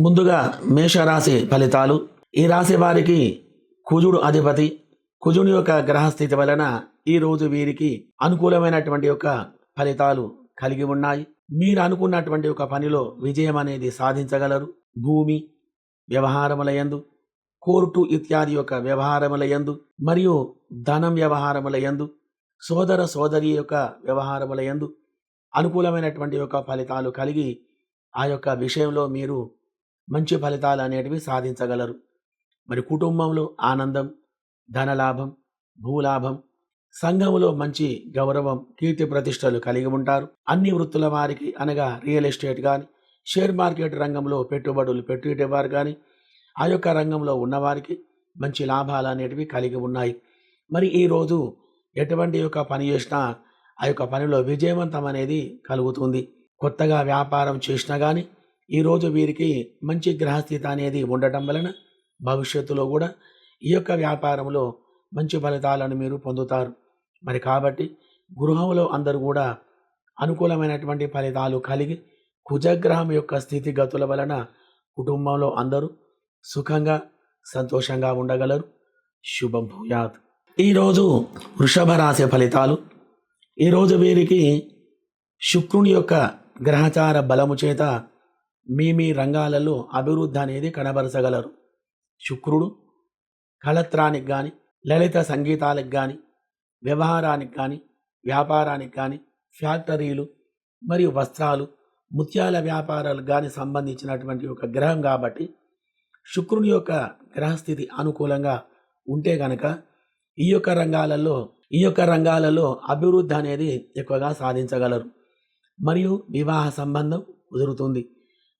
ముందుగా మేషరాశి ఫలితాలు. ఈ రాశి వారికి కుజుడు అధిపతి. కుజుని యొక్క గ్రహస్థితి వలన ఈ రోజు వీరికి అనుకూలమైనటువంటి యొక్క ఫలితాలు కలిగి ఉన్నాయి. మీరు అనుకున్నటువంటి ఒక పనిలో విజయం అనేది సాధించగలరు. భూమి వ్యవహారముల యందు కోర్టు ఇత్యాది యొక్క వ్యవహారముల యందు మరియు ధనం వ్యవహారముల యందు సోదర సోదరి యొక్క వ్యవహారముల యందు అనుకూలమైనటువంటి యొక్క ఫలితాలు కలిగి ఆ యొక్క విషయంలో మీరు మంచి ఫలితాలు అనేటివి సాధించగలరు. మరి కుటుంబంలో ఆనందం ధనలాభం భూలాభం సంఘములో మంచి గౌరవం కీర్తి ప్రతిష్టలు కలిగి ఉంటారు. అన్ని వృత్తుల వారికి అనగా రియల్ ఎస్టేట్ కానీ షేర్ మార్కెట్ రంగంలో పెట్టుబడులు పెట్టేవారు కానీ ఆ యొక్క రంగంలో ఉన్నవారికి మంచి లాభాలు అనేటివి కలిగి ఉన్నాయి. మరి ఈరోజు ఎటువంటి యొక్క పని చేసినా ఆ యొక్క పనిలో విజయవంతం అనేది కలుగుతుంది. కొత్తగా వ్యాపారం చేసినా కానీ ఈరోజు వీరికి మంచి గ్రహస్థితి అనేది ఉండటం వలన భవిష్యత్తులో కూడా ఈ యొక్క వ్యాపారంలో మంచి ఫలితాలను మీరు పొందుతారు. మరి కాబట్టి గృహంలో అందరూ కూడా అనుకూలమైనటువంటి ఫలితాలు కలిగి కుజగ్రహం యొక్క స్థితిగతుల వలన కుటుంబంలో అందరూ సుఖంగా సంతోషంగా ఉండగలరు. శుభం భూయాత్. ఈరోజు వృషభ రాశి ఫలితాలు. ఈరోజు వీరికి శుక్రుని యొక్క గ్రహచార బలము చేత మీ మీ రంగాలలో అభివృద్ధి అనేది కనబరచగలరు. శుక్రుడు కళత్రానికి కానీ లలిత సంగీతాలకు కానీ వ్యవహారానికి కానీ వ్యాపారానికి కానీ ఫ్యాక్టరీలు మరియు వస్త్రాలు ముత్యాల వ్యాపారాలకు కానీ సంబంధించినటువంటి ఒక గ్రహం కాబట్టి శుక్రుని యొక్క గ్రహస్థితి అనుకూలంగా ఉంటే గనక ఈ యొక్క రంగాలలో ఈ యొక్క రంగాలలో అభివృద్ధి అనేది ఎక్కువగా సాధించగలరు. మరియు వివాహ సంబంధం కుదురుతుంది.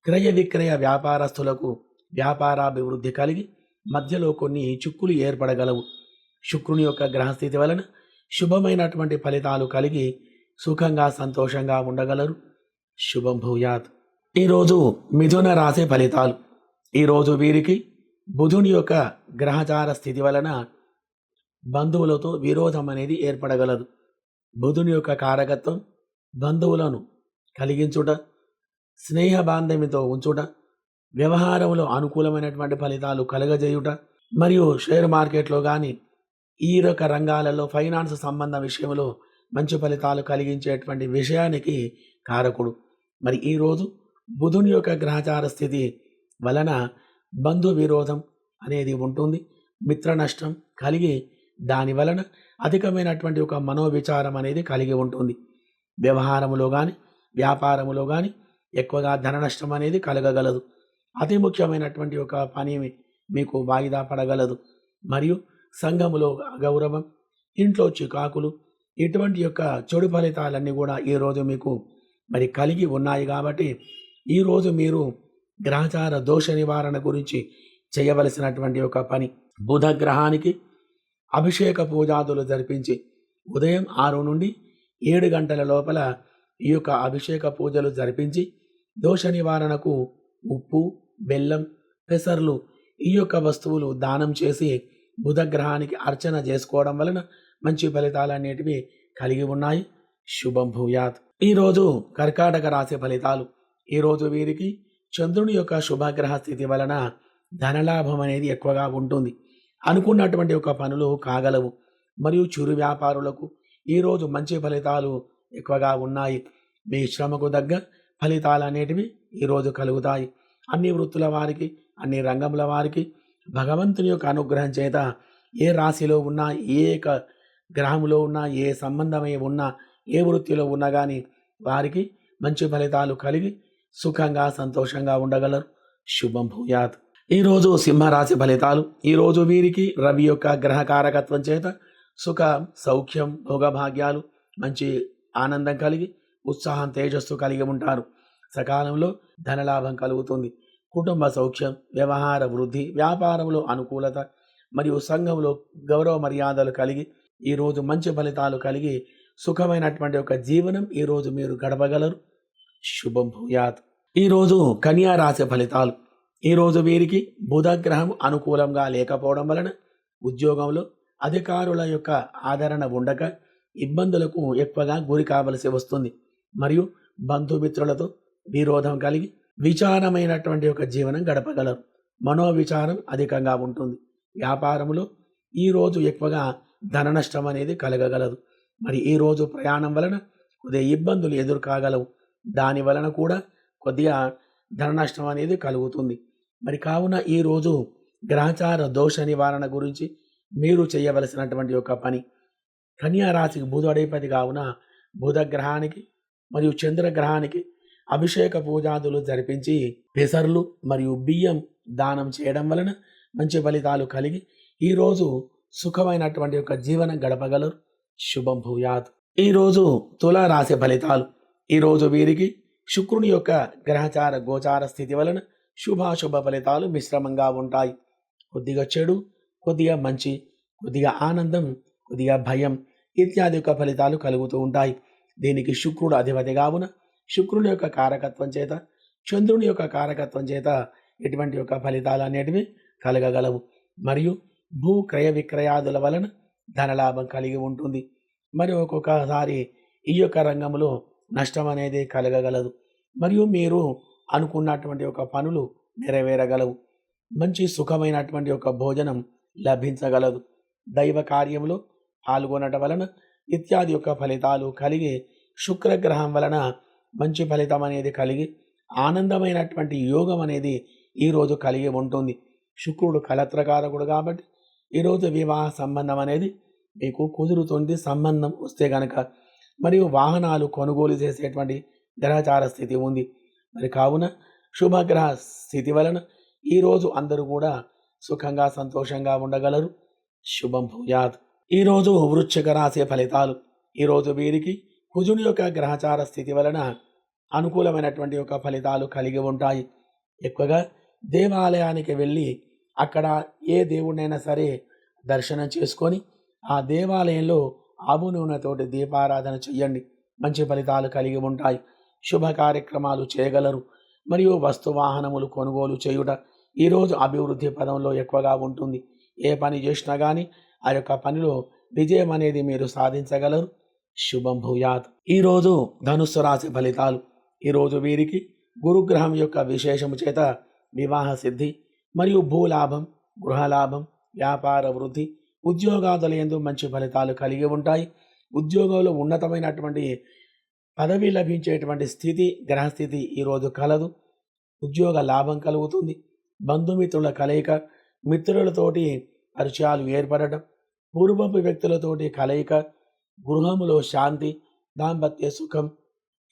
క్రయ విక్రయ వ్యాపారస్తులకు వ్యాపారాభివృద్ధి కలిగి మధ్యలో కొన్ని చిక్కులు ఏర్పడగలవు. శుక్రుని యొక్క గ్రహస్థితి వలన శుభమైనటువంటి ఫలితాలు కలిగి సుఖంగా సంతోషంగా ఉండగలరు. శుభం భూయాత్. ఈరోజు మిథున రాశి ఫలితాలు. ఈరోజు వీరికి బుధుని యొక్క గ్రహచార స్థితి వలన బంధువులతో విరోధం అనేది ఏర్పడగలదు. బుధుని యొక్క కారకత్వం బంధువులను కలిగించుట స్నేహ బాంధవ్యంతో ఉంచుట వ్యవహారంలో అనుకూలమైనటువంటి ఫలితాలు కలగజేయుట మరియు షేర్ మార్కెట్లో కానీ ఈ యొక్క రంగాలలో ఫైనాన్స్ సంబంధ విషయంలో మంచి ఫలితాలు కలిగించేటువంటి విషయానికి కారకుడు. మరి ఈరోజు బుధుని యొక్క గ్రహచార స్థితి వలన బంధు విరోధం అనేది ఉంటుంది. మిత్ర నష్టం కలిగి దాని వలన అధికమైనటువంటి ఒక మనోవిచారం అనేది కలిగి ఉంటుంది. వ్యవహారములో కానీ వ్యాపారములో కానీ ఎక్కువగా ధన నష్టం అనేది కలగగలదు. అతి ముఖ్యమైనటువంటి ఒక పని మీకు వాయిదా పడగలదు. మరియు సంఘములో అగౌరవం ఇంట్లో చికాకులు ఇటువంటి యొక్క చెడు ఫలితాలన్నీ కూడా ఈరోజు మీకు మరి కలిగి ఉన్నాయి కాబట్టి ఈరోజు మీరు గ్రహచార దోష నివారణ గురించి చేయవలసినటువంటి ఒక పని. బుధ గ్రహానికి అభిషేక పూజాదులు జరిపించి ఉదయం ఆరు నుండి ఏడు గంటల లోపల ఈ యొక్క అభిషేక పూజలు జరిపించి దోష నివారణకు ఉప్పు బెల్లం పెసర్లు ఈ యొక్క వస్తువులు దానం చేసి బుధగ్రహానికి అర్చన చేసుకోవడం వలన మంచి ఫలితాలు అనేటివి కలిగి ఉన్నాయి. శుభం భూయాత్. ఈరోజు కర్కాటక రాశి ఫలితాలు. ఈరోజు వీరికి చంద్రుని యొక్క శుభగ్రహ స్థితి వలన ధనలాభం అనేది ఎక్కువగా ఉంటుంది. అనుకున్నటువంటి ఒక పనులు కాగలవు. మరియు చిరు వ్యాపారులకు ఈరోజు మంచి ఫలితాలు ఎక్కువగా ఉన్నాయి. మీ శ్రమకు తగ్గ ఫలితాలు అనేటివి ఈరోజు కలుగుతాయి. అన్ని వృత్తుల వారికి అన్ని రంగముల వారికి భగవంతుని యొక్క అనుగ్రహం చేత ఏ రాశిలో ఉన్నా ఏ గ్రహములో ఉన్నా ఏ సంబంధమై ఉన్నా ఏ వృత్తిలో ఉన్నా కానీ వారికి మంచి ఫలితాలు కలిగి సుఖంగా సంతోషంగా ఉండగలరు. శుభం భూయాత్. ఈరోజు సింహరాశి ఫలితాలు. ఈరోజు వీరికి రవి యొక్క గ్రహకారకత్వం చేత సుఖ సౌఖ్యం భోగభాగ్యాలు మంచి ఆనందం కలిగి ఉత్సాహం తేజస్సు కలిగి ఉంటారు. సకాలంలో ధనలాభం కలుగుతుంది. కుటుంబ సౌఖ్యం వ్యవహార వృద్ధి వ్యాపారంలో అనుకూలత మరియు సంఘంలో గౌరవ మర్యాదలు కలిగి ఈరోజు మంచి ఫలితాలు కలిగి సుఖమైనటువంటి ఒక జీవనం ఈరోజు మీరు గడపగలరు. శుభం భూయాత్. ఈరోజు కన్యా రాశి ఫలితాలు. ఈరోజు వీరికి బుధగ్రహం అనుకూలంగా లేకపోవడం వలన ఉద్యోగంలో అధికారుల యొక్క ఆదరణ ఉండక ఇబ్బందులకు ఎక్కువగా గురి కావలసి వస్తుంది. మరియు బంధుమిత్రులతో విరోధం కలిగి విచారమైనటువంటి ఒక జీవనం గడపగలరు. మనోవిచారం అధికంగా ఉంటుంది. వ్యాపారంలో ఈరోజు ఎక్కువగా ధన నష్టం అనేది కలగగలదు. మరి ఈరోజు ప్రయాణం వలన కొద్దిగా ఇబ్బందులు ఎదుర్కాగలవు. దాని వలన కూడా కొద్దిగా ధన నష్టం అనేది కలుగుతుంది. మరి కావున ఈరోజు గ్రహచార దోష నివారణ గురించి మీరు చేయవలసినటువంటి ఒక పని. కన్యా రాశికి బుధుడైపతి కావున బుధ గ్రహానికి మరియు చంద్రగ్రహానికి అభిషేక పూజాదులు జరిపించి పెసర్లు మరియు బియ్యం దానం చేయడం వలన మంచి ఫలితాలు కలిగి ఈరోజు సుఖమైనటువంటి ఒక జీవనం గడపగలరు. శుభం భూయాత్. ఈరోజు తులా రాశి ఫలితాలు. ఈరోజు వీరికి శుక్రుని యొక్క గ్రహచార గోచార స్థితి వలన శుభాశుభ ఫలితాలు మిశ్రమంగా ఉంటాయి. కొద్దిగా చెడు కొద్దిగా మంచి కొద్దిగా ఆనందం కొద్దిగా భయం ఇత్యాది యొక్క ఫలితాలు కలుగుతూ ఉంటాయి. దీనికి శుక్రుడు అధిపతి కావున శుక్రుని యొక్క కారకత్వం చేత చంద్రుని యొక్క కారకత్వం చేత ఇటువంటి యొక్క ఫలితాలు అనేటివి కలగగలవు. మరియు భూ క్రయ విక్రయాదుల వలన ధనలాభం కలిగి ఉంటుంది. మరి ఒక్కొక్కసారి ఈ యొక్క రంగంలో నష్టం అనేది కలగగలదు. మరియు మీరు అనుకున్నటువంటి ఒక పనులు నెరవేరగలవు. మంచి సుఖమైనటువంటి ఒక భోజనం లభించగలదు. దైవ కార్యంలో పాల్గొనటం వలన ఇత్యాది యొక్క ఫలితాలు కలిగి శుక్రగ్రహం వలన మంచి ఫలితం అనేది కలిగి ఆనందమైనటువంటి యోగం అనేది ఈరోజు కలిగి ఉంటుంది. శుక్రుడు కలత్రకారకుడు కాబట్టి ఈరోజు వివాహ సంబంధం అనేది మీకు కుదురుతుంది సంబంధం వస్తే కనుక మరియు వాహనాలు కొనుగోలు చేసేటువంటి గ్రహచార స్థితి ఉంది. మరి కావున శుభగ్రహ స్థితి వలన ఈరోజు అందరూ కూడా సుఖంగా సంతోషంగా ఉండగలరు. శుభం భూయాత్. ఈరోజు వృశ్చిక రాశి ఫలితాలు. ఈరోజు వీరికి కుజుని యొక్క గ్రహచార స్థితి వలన అనుకూలమైనటువంటి యొక్క ఫలితాలు కలిగి ఉంటాయి. ఎక్కువగా దేవాలయానికి వెళ్ళి అక్కడ ఏ దేవుడినైనా సరే దర్శనం చేసుకొని ఆ దేవాలయంలో ఆవు నూనెతోటి దీపారాధన చెయ్యండి. మంచి ఫలితాలు కలిగి ఉంటాయి. శుభ కార్యక్రమాలు చేయగలరు. మరియు వస్తు వాహనములు కొనుగోలు చేయుట ఈరోజు అభివృద్ధి పదంలో ఎక్కువగా ఉంటుంది. ఏ పని చేసినా కానీ ఆ యొక్క పనిలో విజయం అనేది మీరు సాధించగలరు. శుభం భూయాత్. ఈరోజు ధనుస్సు రాశి ఫలితాలు. ఈరోజు వీరికి గురుగ్రహం యొక్క విశేషము చేత వివాహ సిద్ధి మరియు భూలాభం గృహలాభం వ్యాపార వృద్ధి ఉద్యోగాదులందు మంచి ఫలితాలు కలిగి ఉంటాయి. ఉద్యోగంలో ఉన్నతమైనటువంటి పదవి లభించేటువంటి స్థితి గ్రహస్థితి ఈరోజు కలదు. ఉద్యోగ లాభం కలుగుతుంది. బంధుమిత్రుల కలయిక మిత్రులతోటి పరిచయాలు ఏర్పడటం పూర్వపు వ్యక్తులతోటి కలయిక గృహములో శాంతి దాంపత్య సుఖం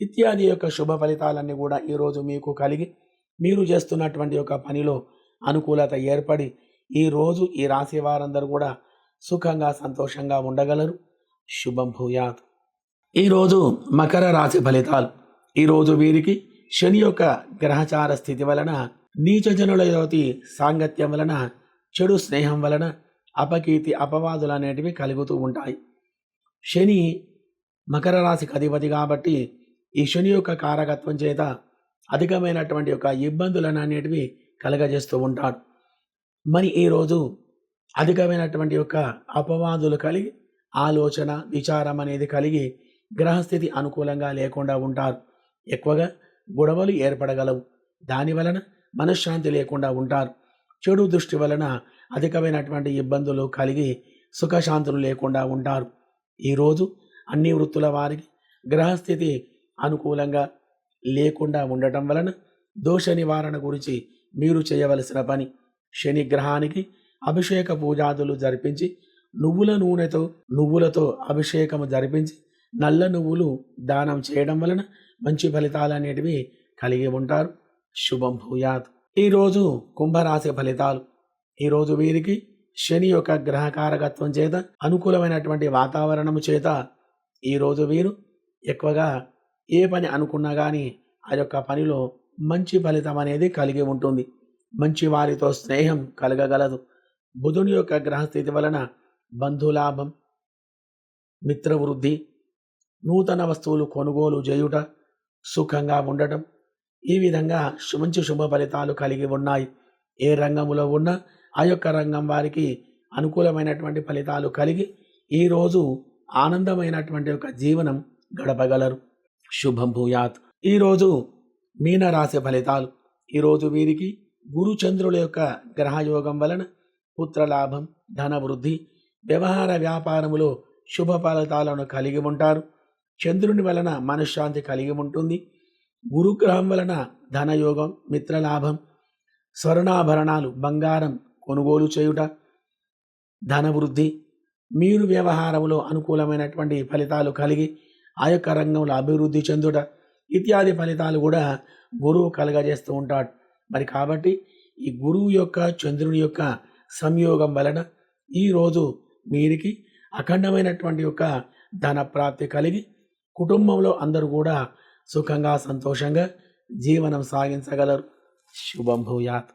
ఇత్యాది యొక్క శుభ ఫలితాలన్నీ కూడా ఈరోజు మీకు కలిగి మీరు చేస్తున్నటువంటి యొక్క పనిలో అనుకూలత ఏర్పడి ఈరోజు ఈ రాశి వారందరూ కూడా సుఖంగా సంతోషంగా ఉండగలరు. శుభం భూయాత్. ఈరోజు మకర రాశి ఫలితాలు. ఈరోజు వీరికి శని యొక్క గ్రహచార స్థితి వలన నీచజనుల సాంగత్యం వలన చెడు స్నేహం వలన అపకీర్తి అపవాదులు అనేటివి కలుగుతూ ఉంటాయి. శని మకర రాశికి అధిపతి కాబట్టి ఈ శని యొక్క కారకత్వం చేత అధికమైనటువంటి యొక్క ఇబ్బందులను అనేటివి కలగజేస్తూ ఉంటాడు. మరి ఈరోజు అధికమైనటువంటి యొక్క అపవాదులు కలిగి ఆలోచన విచారం అనేది కలిగి గ్రహస్థితి అనుకూలంగా లేకుండా ఉంటారు. ఎక్కువగా గొడవలు ఏర్పడగలవు. దాని వలన మనశ్శాంతి లేకుండా ఉంటారు. చెడు దృష్టి వలన అధికమైనటువంటి ఇబ్బందులు కలిగి సుఖశాంతులు లేకుండా ఉంటారు. ఈరోజు అన్ని వృత్తుల వారికి గ్రహస్థితి అనుకూలంగా లేకుండా ఉండటం వలన దోష నివారణ గురించి మీరు చేయవలసిన పని శని గ్రహానికి అభిషేక పూజాదులు జరిపించి నువ్వుల నూనెతో నువ్వులతో అభిషేకము జరిపించి నల్ల నువ్వులు దానం చేయడం వలన మంచి ఫలితాలు అనేటివి కలిగి ఉంటారు. శుభం భూయాత్. ఈరోజు కుంభరాశి ఫలితాలు. ఈరోజు వీరికి శని యొక్క గ్రహకారకత్వం చేత అనుకూలమైనటువంటి వాతావరణము చేత ఈరోజు వీరు ఎక్కువగా ఏ పని అనుకున్నా కానీ ఆ యొక్క పనిలో మంచి ఫలితం అనేది కలిగి ఉంటుంది. మంచి వారితో స్నేహం కలగగలదు. బుధుని యొక్క గ్రహస్థితి వలన బంధులాభం మిత్రవృద్ధి నూతన వస్తువులు కొనుగోలు చేయుట సుఖంగా ఉండటం ఈ విధంగా మంచి శుభ ఫలితాలు కలిగి ఉన్నాయి. ఏ రంగంలో ఉన్నా ఆ యొక్క రంగం వారికి అనుకూలమైనటువంటి ఫలితాలు కలిగి ఈరోజు ఆనందమైనటువంటి ఒక జీవనం గడపగలరు. శుభం భూయాత్. ఈరోజు మీనరాశి ఫలితాలు. ఈరోజు వీరికి గురుచంద్రుల యొక్క గ్రహయోగం వలన పుత్రలాభం ధన వృద్ధి వ్యవహార వ్యాపారములో శుభ ఫలితాలను కలిగి ఉంటారు. చంద్రుని వలన మనశ్శాంతి కలిగి ఉంటుంది. గురుగ్రహం వలన ధనయోగం మిత్రలాభం స్వర్ణాభరణాలు బంగారం కొనుగోలు చేయుట ధన వృద్ధి మీరు వ్యవహారంలో అనుకూలమైనటువంటి ఫలితాలు కలిగి ఆ యొక్క రంగంలో అభివృద్ధి చెందుట ఇత్యాది ఫలితాలు కూడా గురువు కలగజేస్తూ ఉంటాడు. మరి కాబట్టి ఈ గురువు యొక్క చంద్రుని యొక్క సంయోగం వలన ఈరోజు వీరికి అఖండమైనటువంటి యొక్క ధన ప్రాప్తి కలిగి కుటుంబంలో అందరూ కూడా సుఖంగా సంతోషంగా జీవనం సాగించగలరు. శుభం భూయాత్.